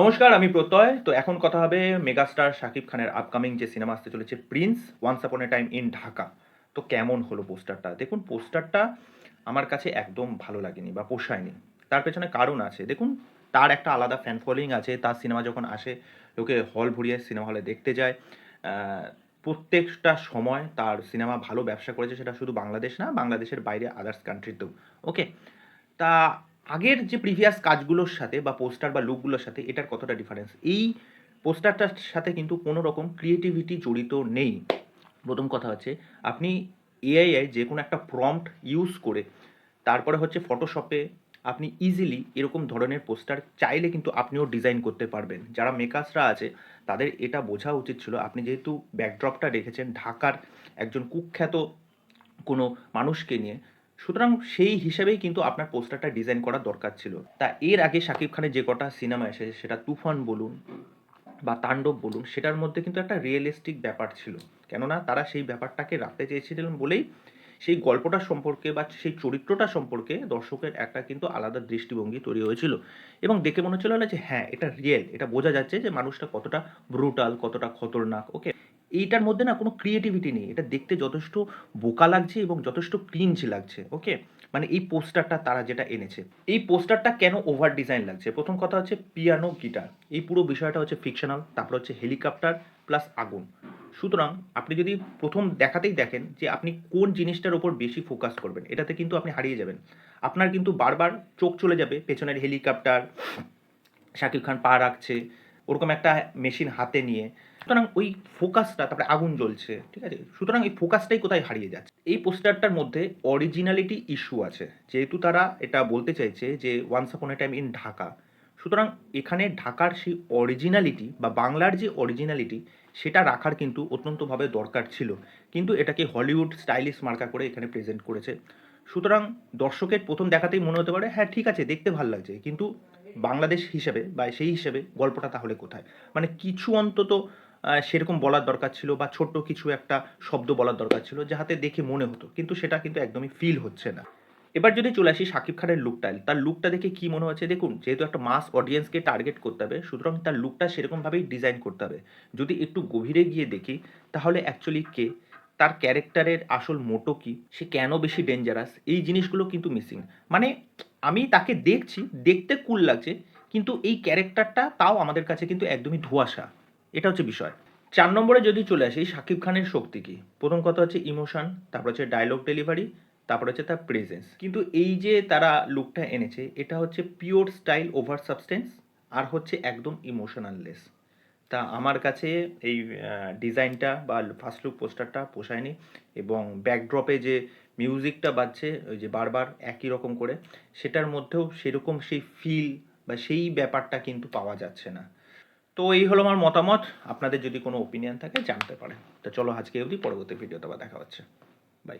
নমস্কার, আমি প্রত্যয়। তো এখন কথা হবে মেগাস্টার শাকিব খানের আপকামিং যে সিনেমা আসতে চলেছে Prince once upon A time in Dhaka তো কেমন হলো পোস্টারটা? দেখুন, পোস্টারটা আমার কাছে একদম ভালো লাগেনি বা পোষায়নি। তার পেছনে কারণ আছে। দেখুন, তার একটা আলাদা ফ্যান ফলোয়িং আছে। তার সিনেমা যখন আসে, লোকে হল ভরিয়ে সিনেমা হলে দেখতে যায়। প্রত্যেকটা সময় তার সিনেমা ভালো ব্যবসা করেছে সেটা শুধু বাংলাদেশ না, বাংলাদেশের বাইরে আদার্স কান্ট্রিতেও ওকে তা আগের যে প্রিভিয়াস কাজগুলোর সাথে বা পোস্টার বা লুকগুলোর সাথে এটার কতটা ডিফারেন্স এই পোস্টারটার সাথে কিন্তু কোনো রকম ক্রিয়েটিভিটি জড়িত নেই। প্রথম কথা হচ্ছে, আপনি এআইআই যে কোনো একটা প্রম্পট ইউজ করে, তারপরে হচ্ছে ফটোশপে আপনি ইজিলি এরকম ধরনের পোস্টার চাইলে কিন্তু আপনিও ডিজাইন করতে পারবেন। যারা মেকার্সরা আছে, তাদের এটা বোঝা উচিত ছিল, আপনি যেহেতু ব্যাকড্রপটা রেখেছেন, ঢাকার একজন কুখ্যাত কোনো মানুষকে নিয়ে সুতরাং সেই হিসাবেই কিন্তু আপনার পোস্টারটা ডিজাইন করা দরকার ছিল। তা এর আগে শাকিব খানের যে কটা সিনেমা এসেছে সেটা তুফান বলুন বা তাণ্ডব বলুন, সেটার মধ্যে কিন্তু একটা রিয়েলিস্টিক ব্যাপার ছিল। কেননা তারা সেই ব্যাপারটাকে রাখতে চেয়েছিলেন বলেই সেই গল্পটা সম্পর্কে বা সেই চরিত্রটা সম্পর্কে দর্শকের একটা কিন্তু আলাদা দৃষ্টিভঙ্গি তৈরি হয়েছিল। এবং দেখে মনে হচ্ছিল না যে হ্যাঁ এটা রিয়েল এটা বোঝা যাচ্ছে যে মানুষটা কতটা ব্রুটাল কতটা খতরনাক ওকে এইটার মধ্যে না কোনো ক্রিয়েটিভিটি নেই। এটা দেখতে যথেষ্ট বোকা লাগছে এবং যথেষ্ট ক্রিঞ্জ লাগছে ওকে মানে এই পোস্টারটা তারা যেটা এনেছে। এই পোস্টারটা কেন ওভার ডিজাইন লাগছে? প্রথম কথা হচ্ছে পিয়ানো গিটার এই পুরো বিষয়টা হচ্ছে ফিকশনাল তারপর হচ্ছে হেলিকপ্টার প্লাস আগুন। সুতরাং আপনি যদি প্রথম দেখাতেই দেখেন যে আপনি কোন জিনিসটার উপর বেশি ফোকাস করবেন, এটাতে কিন্তু আপনি হারিয়ে যাবেন। আপনার কিন্তু বারবার চোখ চলে যাবে, পেছনের হেলিকপ্টার শাকিব খান পা রাখছে ওরকম একটা মেশিন হাতে নিয়ে, সুতরাং ওই ফোকাসটা তারপরে আগুন জ্বলছে, ঠিক আছে? সুতরাং এই ফোকাসটাই কোথায় হারিয়ে যাচ্ছে? এই পোস্টারটার মধ্যে অরিজিনালিটি ইস্যু আছে। যেহেতু তারা এটা বলতে চাইছে যে once upon A time in Dhaka, সুতরাং এখানে ঢাকার সেই অরিজিনালিটি বা বাংলার যে অরিজিনালিটি সেটা রাখার কিন্তু অত্যন্তভাবে দরকার ছিল। কিন্তু এটাকে হলিউড স্টাইলিশ মার্কা করে এখানে প্রেজেন্ট করেছে। সুতরাং দর্শকের প্রথম দেখাতেই মনে হতে পারে হ্যাঁ ঠিক আছে, দেখতে ভালো লাগছে। কিন্তু বাংলাদেশ হিসেবে বা সেই হিসেবে গল্পটা তাহলে কোথায়? মানে কিছু অন্তত সেরকম বলার দরকার ছিল বা ছোট্ট কিছু একটা শব্দ বলার দরকার ছিল যাহাতে দেখে মনে হতো, কিন্তু সেটা কিন্তু একদমই ফিল হচ্ছে না। এবার যদি চলে আসি শাকিব খানের লুকটা তার লুকটা দেখে কি মনে হচ্ছে? দেখুন, যেহেতু একটা মাস অডিয়েন্সকে টার্গেট করতে হবে, সুতরাং তার লুকটা সেরকমভাবেই ডিজাইন করতে হবে। যদি একটু গভীরে গিয়ে দেখি, তাহলে অ্যাকচুয়ালি কে তার ক্যারেক্টারের আসল মোটো কি? সে কেন বেশি ডেঞ্জারাস এই জিনিসগুলো কিন্তু মিসিং মানে আমি তাকে দেখছি, দেখতে কুল লাগছে, কিন্তু এই ক্যারেক্টারটা তাও আমাদের কাছে কিন্তু একদমই ধোঁয়াশা। এটা হচ্ছে বিষয়। চার নম্বরে যদি চলে আসি শাকিব খানের শক্তি কি? প্রথম কথা হচ্ছে ইমোশন তারপর হচ্ছে ডায়লগ ডেলিভারি তারপর হচ্ছে তার প্রেজেন্স কিন্তু এই যে তারা লুকটা এনেছে, এটা হচ্ছে পিওর স্টাইল ওভার সাবস্টেন্স আর হচ্ছে একদম ইমোশনাললেস তা আমার কাছে এই ডিজাইনটা বা ফার্স্ট লুক পোস্টারটা পোষায়নি এবং ব্যাকড্রপে যে মিউজিকটা বাজছে, ওই যে বারবার একই রকম করে, সেটার মধ্যেও সেরকম সেই ফিল বা সেই ব্যাপারটা কিন্তু পাওয়া যাচ্ছে না। তো এই হলো আমার মতামত, আপনাদের যদি কোনো ওপিনিয়ন থাকে জানতে পারেন। তো চলো আজকে অবধি, পরবর্তী ভিডিওতে আবার দেখা হচ্ছে। বাই